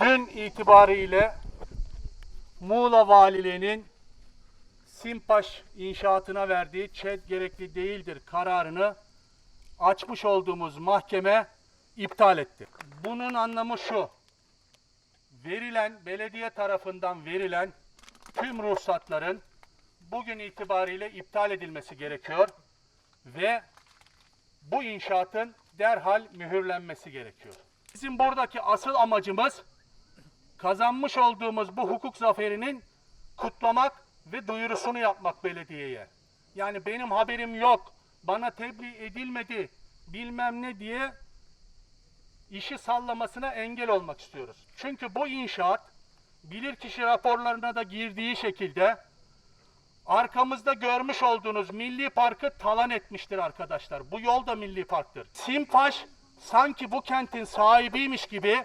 Dün itibariyle Muğla Valiliğinin Simpaş inşaatına verdiği ÇED gerekli değildir kararını açmış olduğumuz mahkeme iptal etti. Bunun anlamı şu. Verilen belediye tarafından verilen tüm ruhsatların bugün itibariyle iptal edilmesi gerekiyor ve bu inşaatın derhal mühürlenmesi gerekiyor. Bizim buradaki asıl amacımız kazanmış olduğumuz bu hukuk zaferinin kutlamak ve duyurusunu yapmak belediyeye. Yani benim haberim yok, bana tebliğ edilmedi, bilmem ne diye işi sallamasına engel olmak istiyoruz. Çünkü bu inşaat bilirkişi raporlarına da girdiği şekilde arkamızda görmüş olduğunuz milli parkı talan etmiştir arkadaşlar. Bu yol da milli parktır. Simpaş sanki bu kentin sahibiymiş gibi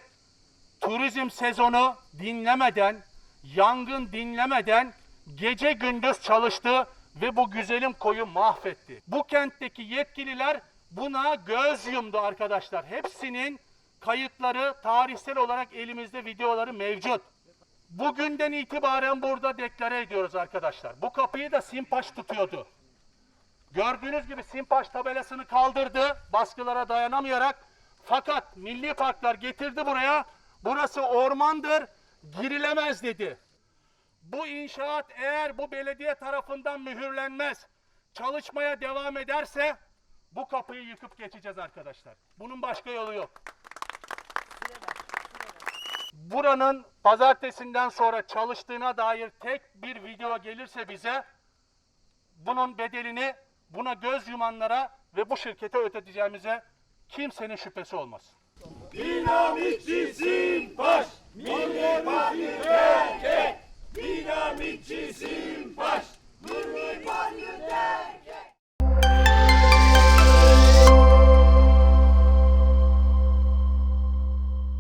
turizm sezonu dinlemeden, yangın dinlemeden gece gündüz çalıştı ve bu güzelim koyu mahvetti. Bu kentteki yetkililer buna göz yumdu arkadaşlar. Hepsinin kayıtları tarihsel olarak elimizde videoları mevcut. Bugünden itibaren burada deklare ediyoruz arkadaşlar. Bu kapıyı da Simpaş tutuyordu. Gördüğünüz gibi Simpaş tabelasını kaldırdı baskılara dayanamayarak. Fakat milli parklar getirdi buraya. Burası ormandır, girilemez dedi. Bu inşaat eğer bu belediye tarafından mühürlenmez, çalışmaya devam ederse bu kapıyı yıkıp geçeceğiz arkadaşlar. Bunun başka yolu yok. Buranın pazartesinden sonra çalıştığına dair tek bir video gelirse bize bunun bedelini buna göz yumanlara ve bu şirkete ödeteceğimize kimsenin şüphesi olmasın. Dinamitçi Simpaş, Milli Parti erkek. Dinamitçi Simpaş,